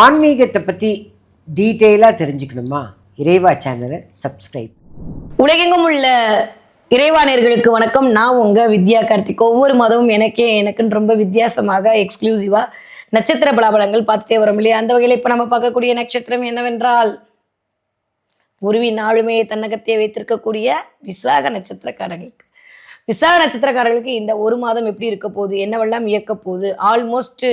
ஆன்மீகத்தை பற்றி டீட்டெயிலாக தெரிஞ்சுக்கணுமா? இறைவா சேனலை சப்ஸ்கிரைப். உலகெங்கும் உள்ள இறைவானியர்களுக்கு வணக்கம். நான் உங்கள் வித்யா கார்த்திக். ஒவ்வொரு மாதமும் எனக்கே எனக்குன்னு ரொம்ப வித்தியாசமாக எக்ஸ்க்ளூசிவாக நட்சத்திர பலாபலங்கள் பார்த்துட்டே வரோம் இல்லையா? அந்த வகையில் இப்போ நம்ம பார்க்கக்கூடிய நட்சத்திரம் என்னவென்றால் உருவி நாளுமே தன்னகத்தை வைத்திருக்கக்கூடிய விசாக நட்சத்திரக்காரர்களுக்கு. விசாக நட்சத்திரக்காரர்களுக்கு இந்த ஒரு மாதம் எப்படி இருக்க போகுது? என்னவெல்லாம் இயக்க போகுது? ஆல்மோஸ்ட்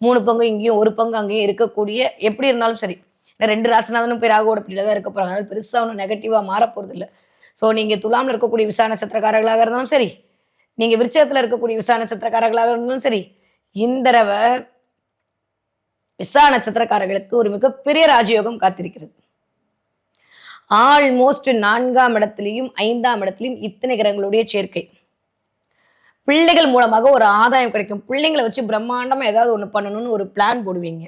மூணு பங்கு இங்கேயும் ஒரு பங்கு அங்கேயும் இருக்கக்கூடிய எப்படி இருந்தாலும் சரி. ரெண்டு ராசிநாதனும் பேர் ராகுவோட பிடியில தான் இருக்க போறாங்க. அதனால் பெருசாக ஒன்றும் நெகட்டிவாக மாற போகிறது இல்லை ஸோ நீங்கள் துலாமில் இருக்கக்கூடிய விசா நட்சத்திரக்காரர்களாக இருந்தாலும் சரி நீங்கள் விருச்சகத்தில் இருக்கக்கூடிய விசா நட்சத்திரக்காரர்களாக இருந்தாலும் சரி இந்த தடவை விசா நட்சத்திரக்காரர்களுக்கு ஒரு மிகப்பெரிய ராஜயோகம் காத்திருக்கிறது. ஆல்மோஸ்ட் நான்காம் இடத்துலையும் ஐந்தாம் இடத்துலையும் இத்தனை கிரகங்களுடைய சேர்க்கை. பிள்ளைகள் மூலமாக ஒரு ஆதாயம் கிடைக்கும். பிள்ளைங்களை வச்சு பிரம்மாண்டமா ஏதாவது ஒண்ணு பண்ணணும்னு ஒரு பிளான் போடுவீங்க.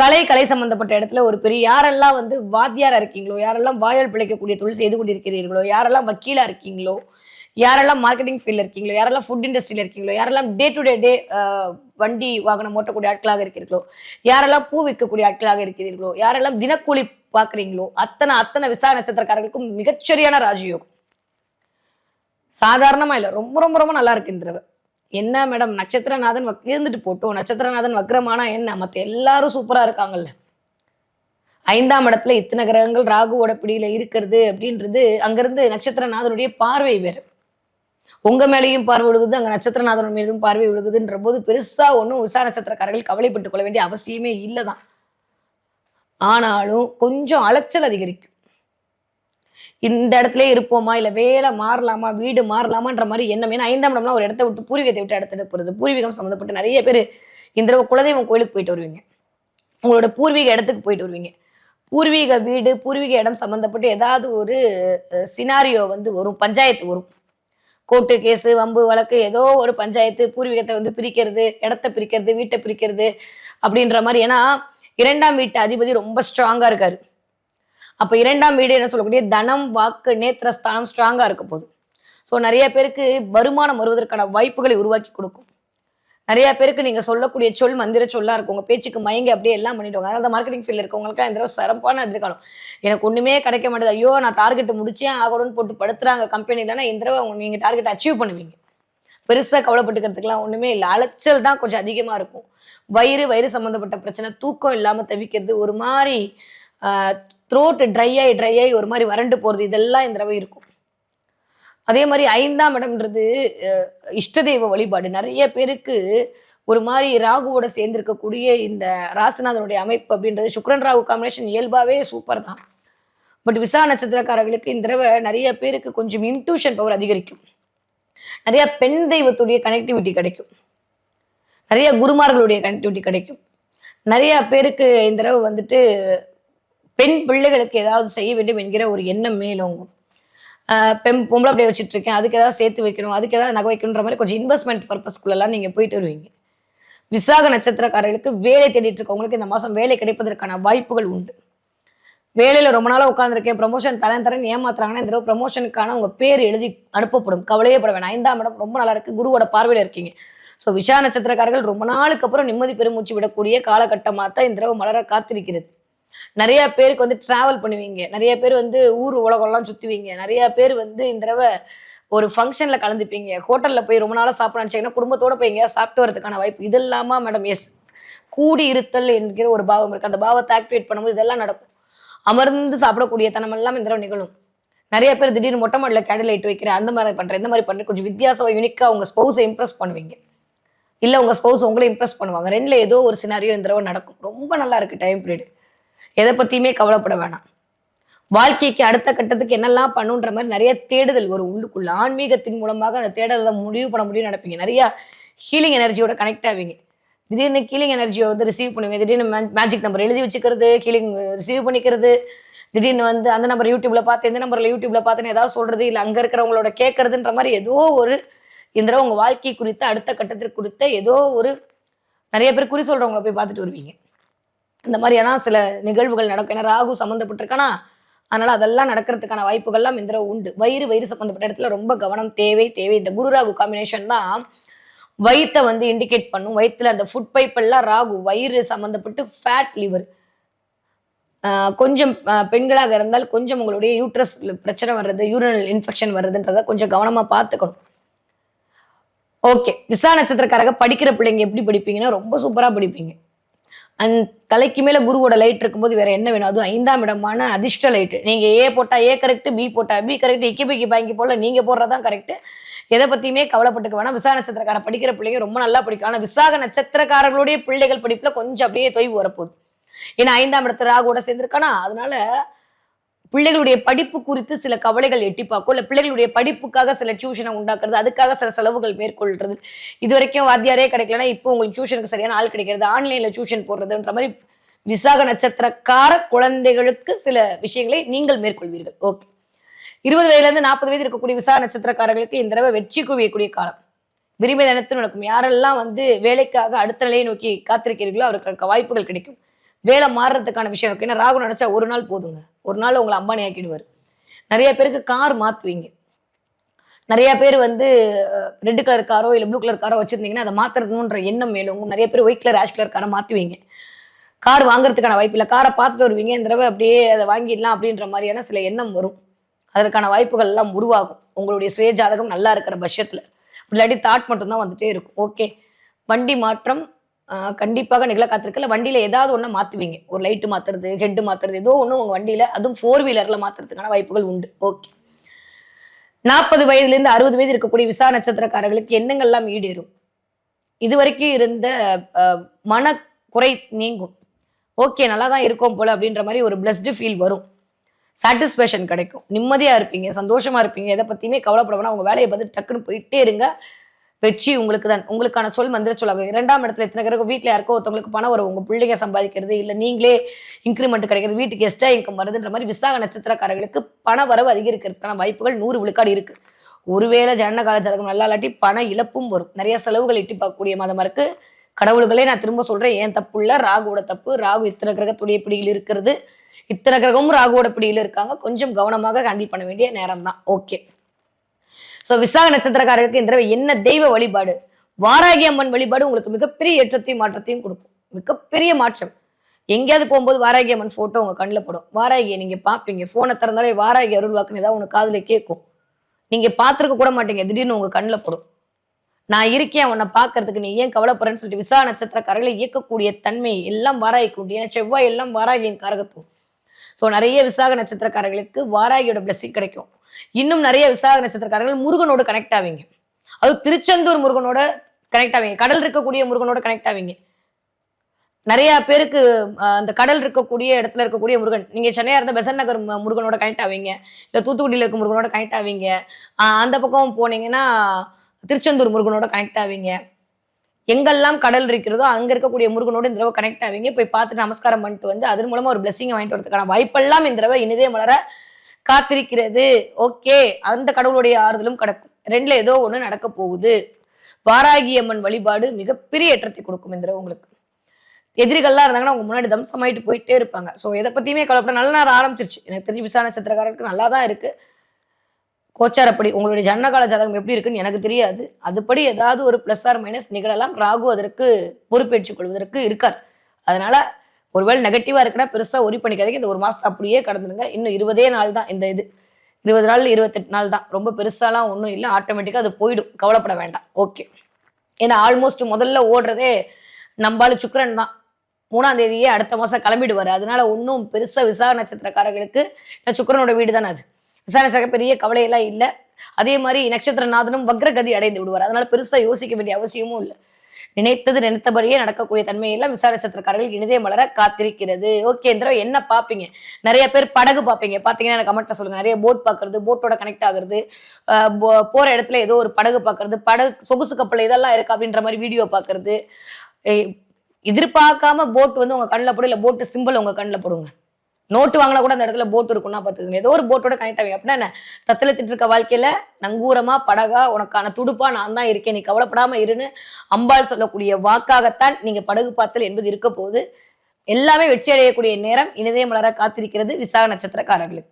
கலை கலை சம்பந்தப்பட்ட இடத்துல ஒரு பெரிய யாரெல்லாம் வந்து வாத்தியாரா இருக்கீங்களோ யாரெல்லாம் வாயால் பிழைக்கக்கூடிய தொழில் செய்து கொண்டிருக்கிறீர்களோ யாரெல்லாம் வக்கீலா இருக்கீங்களோ யாரெல்லாம் மார்க்கெட்டிங் ஃபீல்ட்ல இருக்கீங்களோ யாரெல்லாம் ஃபுட் இண்டஸ்ட்ரியில இருக்கீங்களோ யாரெல்லாம் டே டு டே டே வண்டி வாகனம் ஓட்டக்கூடிய ஆட்களாக இருக்கிறீர்களோ யாரெல்லாம் பூ விற்கக்கூடிய ஆட்களாக இருக்கிறீர்களோ யாரெல்லாம் தினக்கூலி பார்க்குறீங்களோ அத்தனை அத்தனை விசா நட்சத்திரக்காரர்களுக்கும் மிகச்சரியான ராஜயோகம். சாதாரணமாக இல்லை ரொம்ப ரொம்ப ரொம்ப நல்லா இருக்கு இந்த தடவை. என்ன மேடம் நட்சத்திரநாதன் வக் இருந்துட்டு போட்டோம் நட்சத்திரநாதன் வக்ரமானா என்ன? மற்ற எல்லாரும் சூப்பராக இருக்காங்கல்ல. ஐந்தாம் இடத்துல இத்தனை கிரகங்கள் ராகுவோட பிடியில இருக்கிறது அப்படின்றது அங்கிருந்து நட்சத்திரநாதனுடைய பார்வை வேறு. உங்க மேலேயும் பார்வை விழுகுது அங்க நட்சத்திரநாதன் மீதும் பார்வை விழுகுதுன்ற போது பெருசா ஒன்றும் உஷா நட்சத்திரக்காரர்கள் கவலைப்பட்டுக் கொள்ள வேண்டிய அவசியமே இல்லைதான். ஆனாலும் கொஞ்சம் அலைச்சல் அதிகரிக்கும். இந்த இடத்துல இருப்போமா? இல்லை வேலை மாறலாமா? வீடு மாறலாமான்ற மாதிரி எண்ணம். ஏன்னா ஐந்தாம் இடம்லாம் ஒரு இடத்த விட்டு பூர்வீகத்தை விட்டு இடத்துல போகிறது பூர்வீகம் சம்மந்தப்பட்டு நிறைய பேர் இந்த தடவை குலதெய்வம் கோயிலுக்கு போயிட்டு வருவீங்க. உங்களோட பூர்வீக இடத்துக்கு போயிட்டு வருவீங்க. பூர்வீக வீடு பூர்வீக இடம் சம்மந்தப்பட்டு ஏதாவது ஒரு சினாரியோ வந்து வரும். பஞ்சாயத்து வரும். கோர்ட்டு கேஸு வம்பு வழக்கு ஏதோ ஒரு பஞ்சாயத்து பூர்வீகத்தை வந்து பிரிக்கிறது இடத்த பிரிக்கிறது வீட்டை பிரிக்கிறது அப்படின்ற மாதிரி. ஏன்னா இரண்டாம் வீட்டு அதிபதி ரொம்ப ஸ்ட்ராங்காக இருக்காரு. அப்போ இரண்டாம் வீடு என்ன சொல்லக்கூடிய தனம் வாக்கு நேத்திரஸ்தானம் ஸ்ட்ராங்காக இருக்க போகுது. ஸோ நிறைய பேருக்கு வருமானம் வருவதற்கான வாய்ப்புகளை உருவாக்கி கொடுக்கும். நிறைய பேருக்கு நீங்கள் சொல்லக்கூடிய சொல் மந்திர சொல்லா இருக்கும். உங்கள் பேச்சுக்கு மயங்கி அப்படியே எல்லாம் பண்ணிவிடுவாங்க அதாவது மார்க்கெட்டிங் ஃபீல்ட் இருக்கவங்களுக்கு இந்த தடவை சிறப்பான எதிர்காலம். எனக்கு ஒன்றுமே கிடைக்க மாட்டேது. ஐயோ நான் டார்கெட் முடிச்சே ஆகணும்னு போட்டு படுத்துறாங்க கம்பெனிலன்னா இந்த தடவை நீங்கள் டார்கெட் அச்சீவ் பண்ணுவீங்க. பெருசாக கவலைப்பட்டுக்கிறதுக்குலாம் ஒன்றுமே இல்லை. அலைச்சல் தான் கொஞ்சம் அதிகமாக இருக்கும். வயிறு வயிறு சம்மந்தப்பட்ட பிரச்சனை தூக்கம் இல்லாமல் தவிக்கிறது ஒரு மாதிரி த்ரோட்டு ட்ரை ஆகி ட்ரை ஆகி ஒரு மாதிரி வறண்டு போகிறது இதெல்லாம் இந்த தடவை இருக்கும். அதே மாதிரி ஐந்தாம் இடம்ன்றது இஷ்ட தெய்வ வழிபாடு. நிறைய பேருக்கு ஒரு மாதிரி ராகுவோட சேர்ந்திருக்கக்கூடிய இந்த ராசிநாதனுடைய அமைப்பு அப்படின்றது சுக்ரன் ராகு காம்பினேஷன் இயல்பாகவே சூப்பர் தான். பட் விசா நட்சத்திரக்காரர்களுக்கு இந்த தடவை நிறைய பேருக்கு கொஞ்சம் இன்ட்யூஷன் பவர் அதிகரிக்கும். நிறைய பெண் தெய்வத்துடைய கனெக்டிவிட்டி கிடைக்கும். நிறைய குருமார்களுடைய கனெக்டிவிட்டி கிடைக்கும். நிறைய பேருக்கு இந்த தடவை வந்துட்டு பெண் பிள்ளைகளுக்கு ஏதாவது செய்ய வேண்டும் என்கிற ஒரு எண்ணம் மேலோங்கும் பெண் பொம்பளை அப்படியே வச்சுட்டு இருக்கேன். அதுக்கு ஏதாவது சேர்த்து வைக்கணும். அதுக்கு ஏதாவது நகை வைக்கணுன்ற மாதிரி கொஞ்சம் இன்வெஸ்ட்மெண்ட் பர்பஸ்க்குள்ளெல்லாம் நீங்கள் போயிட்டு வருவீங்க. விசாக நட்சத்திரக்காரர்களுக்கு வேலை தேடிட்டு இருக்கவங்களுக்கு இந்த மாதம் வேலை கிடைப்பதற்கான வாய்ப்புகள் உண்டு. வேலையில் ரொம்ப நாளாக உட்காந்துருக்கேன் ப்ரமோஷன் தரேன் தரேன் ஏமாத்துறாங்கன்னா இந்த தடவை ப்ரமோஷனுக்கான உங்கள் பேர் எழுதி அனுப்பப்படும். கவலையே பட வேணாம் ஐந்தாம் இடம் ரொம்ப நல்லா இருக்குது குருவோட பார்வையில் இருக்கீங்க. ஸோ விஷா நட்சத்திரக்காரர்கள் ரொம்ப நாளுக்கு அப்புறம் நிம்மதி பெருமூச்சு விடக்கூடிய காலகட்டமாக தான் இந்த தடவை மலர காத்திருக்கிறது. நிறைய பேருக்கு வந்து டிராவல் பண்ணுவீங்க. நிறைய பேர் வந்து ஊர் உலகம்லாம் சுத்துவீங்க. நிறைய பேர் வந்து இந்த தடவை ஒரு ஃபங்க்ஷன்ல கலந்துப்பீங்க. ஹோட்டல்ல போய் ரொம்ப நாளா சாப்பிட நினைச்சீங்கன்னா குடும்பத்தோட போய் எங்கேயா சாப்பிட்டு வரதுக்கான வாய்ப்பு இது இல்லாம மேடம் எஸ் கூடி இருத்தல் என்கிற ஒரு பாவம் இருக்கு. அந்த பாவத்தை ஆக்டிவேட் பண்ணும்போது இதெல்லாம் நடக்கும். அமர்ந்து சாப்பிடக்கூடிய தனம் எல்லாம் இந்த தடவை நிகழும். நிறைய பேர் திடீர்னு மொட்டை மாடல கேண்டில் லைட் வைக்கிறேன் அந்த மாதிரி பண்றேன் இந்த மாதிரி பண்ற கொஞ்சம் வித்தியாசம் யூனிக்கா உங்க ஸ்பௌஸை இம்ப்ரெஸ் பண்ணுவீங்க. இல்ல உங்க ஸ்பௌஸ் உங்களை இம்ப்ரெஸ் பண்ணுவாங்க. ரெண்டுல ஏதோ ஒரு சினாரியோ இந்த தடவை நடக்கும். ரொம்ப நல்லா இருக்கு டைம் பீரியட் எதை பத்தியுமே கவலைப்பட வேணாம். வாழ்க்கைக்கு அடுத்த கட்டத்துக்கு என்னெல்லாம் பண்ணுன்ற மாதிரி நிறைய தேடுதல் ஒரு உள்ளுக்குள்ள. ஆன்மீகத்தின் மூலமாக அந்த தேடலை முடிவு பண்ண முடியும் நடப்பீங்க நிறைய ஹீலிங் எனர்ஜியோட கனெக்ட் ஆவீங்க. திடீர்னு ஹீலிங் எனர்ஜியை வந்து ரிசீவ் பண்ணுவீங்க. திடீர்னு மேஜிக் நம்பர் எழுதி வச்சுக்கிறது ஹீலிங் ரிசீவ் பண்ணிக்கிறது. திடீர்னு வந்து அந்த நம்பர் யூடியூப்ல பார்த்து எந்த நம்பர்ல யூடியூப்ல பார்த்துன்னு ஏதாவது சொல்றது இல்லை அங்க இருக்கிறவங்களோட கேட்கறதுன்ற மாதிரி ஏதோ ஒரு இந்த தடவை உங்க வாழ்க்கை குறித்த அடுத்த கட்டத்திற்கு குறித்த ஏதோ ஒரு நிறைய பேர் குறி சொல்கிறவங்கள போய் பார்த்துட்டு வருவீங்க. இந்த மாதிரியான சில நிகழ்வுகள் நடக்கும். ஏன்னா ராகு சம்மந்தப்பட்டிருக்கானா அதனால அதெல்லாம் நடக்கிறதுக்கான வாய்ப்புகள்லாம் இந்த உண்டு. வயிறு வயிறு சம்மந்தப்பட்ட இடத்துல ரொம்ப கவனம் தேவை தேவை. இந்த குரு ராகு காம்பினேஷன் தான் வயிற்றை வந்து இண்டிகேட் பண்ணும். வயிற்றுல அந்த ஃபுட் பைப்பெல்லாம் ராகு வயிறு சம்மந்தப்பட்டு ஃபேட் லிவர் கொஞ்சம் பெண்களாக இருந்தால் கொஞ்சம் உங்களுடைய யூட்ரஸ் பிரச்சனை வர்றது யூரினல் இன்ஃபெக்ஷன் வருதுன்றத கொஞ்சம் கவனமாக பார்த்துக்கணும். ஓகே. விசா நட்சத்திரக்காரங்க படிக்கிற பிள்ளைங்க எப்படி படிப்பீங்கன்னா ரொம்ப சூப்பராக படிப்பீங்க. அந் தலைக்கு மேலே குருவோட லைட் இருக்கும்போது வேற என்ன வேணும்? அதுவும் ஐந்தாம் இடமான அதிர்ஷ்ட லைட்டு நீங்க ஏ போட்டா ஏ கரெக்ட் பி போட்டா பி கரெக்ட் இக்கி பிக்கி பாங்கி போல நீங்க போடுறதான் கரெக்ட் எதை பத்தியுமே கவலைப்பட்டுக்க வேணாம். விசா நட்சத்திரக்கார படிக்கிற பிள்ளைங்க ரொம்ப நல்லா படிக்கும். ஆனா விசாக நட்சத்திரக்காரர்களுடைய பிள்ளைகள் படிப்புல கொஞ்சம் அப்படியே தொய்வு வரப்போகுது. ஏன்னா ஐந்தாம் இடத்து ராகுவோட சேர்ந்திருக்கானா? அதனால பிள்ளைகளுடைய படிப்பு குறித்து சில கவலைகள் எட்டி பார்க்கும். இல்லை பிள்ளைகளுடைய படிப்புக்காக சில டியூஷனை உண்டாக்குறது அதுக்காக சில செலவுகள் மேற்கொள்றது. இது வரைக்கும் வாத்தியாரே கிடைக்கலன்னா இப்போ உங்களுக்கு டியூஷனுக்கு சரியான ஆள் கிடைக்கிறது. ஆன்லைன்ல டியூஷன் போடுறதுன்ற மாதிரி விசாக நட்சத்திரக்கார குழந்தைகளுக்கு சில விஷயங்களை நீங்கள் மேற்கொள்வீர்கள். ஓகே இருபது வயதுலேருந்து நாற்பது வயது இருக்கக்கூடிய விசாக நட்சத்திரக்காரர்களுக்கு இந்த தடவை வெற்றி குவியக்கூடிய காலம். விரும்பிய தினத்தில் நடக்கும். யாரெல்லாம் வந்து வேலைக்காக அடுத்த நிலையை நோக்கி காத்திருக்கிறீர்களோ அவருக்கு வாய்ப்புகள் கிடைக்கும். வேலை மாறுறதுக்கான விஷயம் இருக்கு. ஏன்னா ராகு நினைச்சா ஒரு நாள் போதுங்க. ஒரு நாள் உங்களை அம்பானி ஆக்கிடுவார். நிறைய பேருக்கு கார் மாத்துவீங்க. நிறைய பேர் வந்து ரெட் கலர் காரோ இல்லை ப்ளூ கலர் காரோ வச்சிருந்தீங்கன்னா அதை மாத்துறதுன்ற எண்ணம் மேலும். நிறைய பேர் ஒயிட் கலர் ஆஷ் கலர் காரை மாத்துவீங்க. கார் வாங்குறதுக்கான வாய்ப்பு இல்லை. காரை பார்த்துட்டு வருவீங்க. இந்த தடவை அப்படியே அதை வாங்கிடலாம் அப்படின்ற மாதிரியான சில எண்ணம் வரும். அதற்கான வாய்ப்புகள் எல்லாம் உருவாகும். உங்களுடைய சுய ஜாதகம் நல்லா இருக்கிற பட்சத்தில். இல்லாட்டி தாட் மட்டும்தான் வந்துட்டே இருக்கும். ஓகே வண்டி மாற்றம் கண்டிப்பாக நிகழ காத்திருக்கல. வண்டியில ஏதாவது ஒண்ணு மாத்துவீங்க. ஒரு லைட்டு மாத்துறது ஹெட்டு மாத்துறது ஏதோ ஒண்ணு உங்க வண்டியில. அதுவும் ஃபோர் வீலர்ல மாத்துறதுக்கான வாய்ப்புகள் உண்டு. ஓகே. நாற்பது வயதுல இருந்து அறுபது வயது இருக்கக்கூடிய விசா நட்சத்திரக்காரர்களுக்கு எண்ணங்கள்லாம் ஈடேறும். இதுவரைக்கும் இருந்த மன குறை நீங்கும். ஓகே நல்லா தான் இருக்கோம் போல அப்படின்ற மாதிரி ஒரு பிளஸ்டு ஃபீல் வரும். சாட்டிஸ்ஃபேக்ஷன் கிடைக்கும். நிம்மதியா இருப்பீங்க சந்தோஷமா இருப்பீங்க. எதை பத்தியுமே கவலைப்பட வேணாம். உங்க வேலையை பார்த்து டக்குன்னு போயிட்டே இருங்க. வெற்றி உங்களுக்கு தான். உங்களுக்கான சொல் மந்திர சொல்லாகும் இரண்டாம் இடத்துல எத்தனை பேருக்கு வீட்டில் யாருக்கோ ஒருத்தவங்களுக்கு பணம் வரும் உங்கள் பிள்ளைங்க சம்பாதிக்கிறது இல்லை நீங்களே இன்க்ரிமெண்ட் கிடைக்கிறது வீட்டுக்கு எக்ஸ்ட்ரா இன்கம் வருதுன்ற மாதிரி விசாக நட்சத்திரக்காரர்களுக்கு பண வரவு அதிகரிக்கிறதுக்கான வாய்ப்புகள் நூறு விழுக்காடு இருக்கு. ஒருவேளை ஜனன கால ஜாதகம் நல்லா இல்லாட்டி பண இழப்பும் வரும். நிறைய செலவுகள் எட்டி பார்க்கக்கூடிய மாதமாக இருக்கு. கடவுள்களே நான் திரும்ப சொல்றேன் ஏன் தப்பு இல்லை ராகுவோட தப்பு. ராகு இத்தனை கிரகத்துடைய பிடியில் இருக்கிறது. இத்தனை கிரகமும் ராகுவோட பிடியில் இருக்காங்க. கொஞ்சம் கவனமாக ஹேண்டில் பண்ண வேண்டிய நேரம் தான் ஓகே. ஸோ விசாக நட்சத்திரக்காரருக்கு இந்த தடவை என்ன தெய்வ வழிபாடு? வாராகி அம்மன் வழிபாடு உங்களுக்கு மிகப்பெரிய ஏற்றத்தையும் மாற்றத்தையும் கொடுக்கும். மிகப்பெரிய மாற்றம். எங்கேயாவது போகும்போது வாராகி அம்மன் போட்டோ உங்க கண்ணில் படும். வாராகியை நீங்க பார்ப்பீங்க. போனை திறந்தாலே வாராகி அருள் வாக்குன்னு ஏதாவது உனக்கு காதுல கேட்கும். நீங்க பார்த்துருக்க கூட மாட்டீங்க. திடீர்னு உங்க கண்ணில் படும். நான் இருக்கேன் உன்னை பார்க்கறதுக்கு நீ ஏன் கவலைப்படுறேன்னு சொல்லிட்டு விசா நட்சத்திரக்காரர்களை இயக்கக்கூடிய தன்மை எல்லாம் வாராகிக்கூடிய ஏன்னா செவ்வாய் எல்லாம் வாராகியின் காரகத்துவம். ஸோ நிறைய விசாக நட்சத்திரக்காரர்களுக்கு வாராகியோட பிளஸிங் கிடைக்கும். இன்னும் நிறைய விசாக நட்சத்திரக்காரர்கள் முருகனோடு கனெக்ட் ஆவீங்க. அது திருச்செந்தூர் முருகனோட கனெக்ட் ஆவீங்க. கடல் இருக்கக்கூடிய முருகனோட கனெக்ட் ஆவீங்க. நிறைய பேருக்கு அந்த கடல் இருக்கக்கூடிய இடத்துல இருக்கக்கூடிய முருகன். நீங்க சென்னையா இருந்த பெசன் நகர் முருகனோட கனெக்ட் ஆவீங்க. இல்ல தூத்துக்குடியில இருக்க முருகனோட கனெக்ட் ஆவீங்க. அந்த பக்கம் போனீங்கன்னா திருச்செந்தூர் முருகனோட கனெக்ட் ஆவீங்க. எங்கெல்லாம் கடல் இருக்கிறதோ அங்க இருக்கக்கூடிய முருகனோட இந்த தடவை கனெக்ட் ஆவீங்க. போய் பார்த்து நமஸ்காரம் பண்ணிட்டு வந்து அதன் மூலமா ஒரு பிளெஸிங் வாங்கிட்டு வரதுக்கான வாய்ப்பெல்லாம் இந்த தடவை இனிதே மலர காத்திருக்கிறது. ஓகே அந்த கடவுளுடைய ஆறுதலும் கிடக்கும். ரெண்டுல ஏதோ ஒண்ணு நடக்க போகுது. வாராகி அம்மன் வழிபாடு மிகப்பெரிய ஏற்றத்தை கொடுக்கும் இந்த உங்களுக்கு. எதிரிகள்லாம் இருந்தாங்கன்னா அவங்க முன்னாடி தம்சமாயிட்டு போயிட்டே இருப்பாங்க. ஸோ எதை பத்தியுமே கவலைப்பட நல்ல நேரம் ஆரம்பிச்சிருச்சு. எனக்கு தெரிஞ்சு விசா நட்சத்திரக்காரருக்கு நல்லா தான் இருக்கு. கோச்சாரப்படி உங்களுடைய ஜன்னகால ஜாதகம் எப்படி இருக்குன்னு எனக்கு தெரியாது. அதுபடி ஏதாவது ஒரு பிளஸ் ஆர் மைனஸ் நிகழலாம். ராகு அதற்கு பொறுப்பேற்றுக் கொள்வதற்கு இருக்கார். அதனால ஒருவேளை நெகட்டிவா இருக்குன்னா பெருசா ஒரி பண்ணிக்காதீங்க. இந்த ஒரு மாசத்தை அப்படியே கடந்துடுங்க. இன்னும் இருபதே நாள் தான் இந்த இது. இருபது நாள் இருபத்தெட்டு நாள் தான். ரொம்ப பெருசாலாம் ஒன்றும் இல்லை. ஆட்டோமேட்டிக்காக அது போயிடும். கவலைப்பட வேண்டாம். ஓகே ஏன்னா ஆல்மோஸ்ட் முதல்ல ஓடுறதே நம்பாலு சுக்கரன் தான். மூணாம் தேதியே அடுத்த மாதம் கிளம்பிடுவார். அதனால ஒன்றும் பெருசாக விசாக நட்சத்திரக்காரர்களுக்கு நான் சுக்கரனோட வீடு தானே அது. விசாரணை பெரிய கவலையெல்லாம் இல்லை. அதே மாதிரி நட்சத்திரநாதனும் வக்ரகதி அடைந்து விடுவார். அதனால பெருசாக யோசிக்க வேண்டிய அவசியமும் இல்லை. நினைத்தது நினைத்தபடியே நடக்கக்கூடிய தன்மையெல்லாம் விசாரச்சத்திரக்காரர்கள் இனிதே மலர காத்திருக்கிறது. ஓகே இந்த என்ன பார்ப்பீங்க? நிறைய பேர் படகு பார்ப்பீங்க. பார்த்தீங்கன்னா எனக்கு கமெண்ட்ல சொல்லுங்க. நிறைய போட் பார்க்கறது போட்டோட கனெக்ட் ஆகுறது போ- போற இடத்துல ஏதோ ஒரு படகு பார்க்கறது படகு சொகுசு கப்பல் இதெல்லாம் இருக்கு அப்படின்ற மாதிரி வீடியோ பார்க்கறது. எதிர்பார்க்காம போட் வந்து உங்க கண்ணில் போடும் இல்லை போட்டு சிம்பிள் உங்க கண்ணில் போடுங்க. நோட்டு வாங்கினா கூட அந்த இடத்துல போட் இருக்கும்னா பார்த்துக்கோங்க. ஏதோ ஒரு போட்டோட கனெக்ட் ஆகும் அப்படின்னா என்ன? திட்டு இருக்க வாழ்க்கையில நங்கூரமா படகா உனக்கான துடுப்பா நான் தான் இருக்கேன். நீ கவலைப்படாம இருன்னு அம்பாள் சொல்லக்கூடிய வாக்காகத்தான் நீங்க படகு பார்த்தல் என்பது இருக்க போது எல்லாமே வெற்றி அடையக்கூடிய நேரம் இனிதே மலர காத்திருக்கிறது விசாக நட்சத்திரக்காரர்களுக்கு.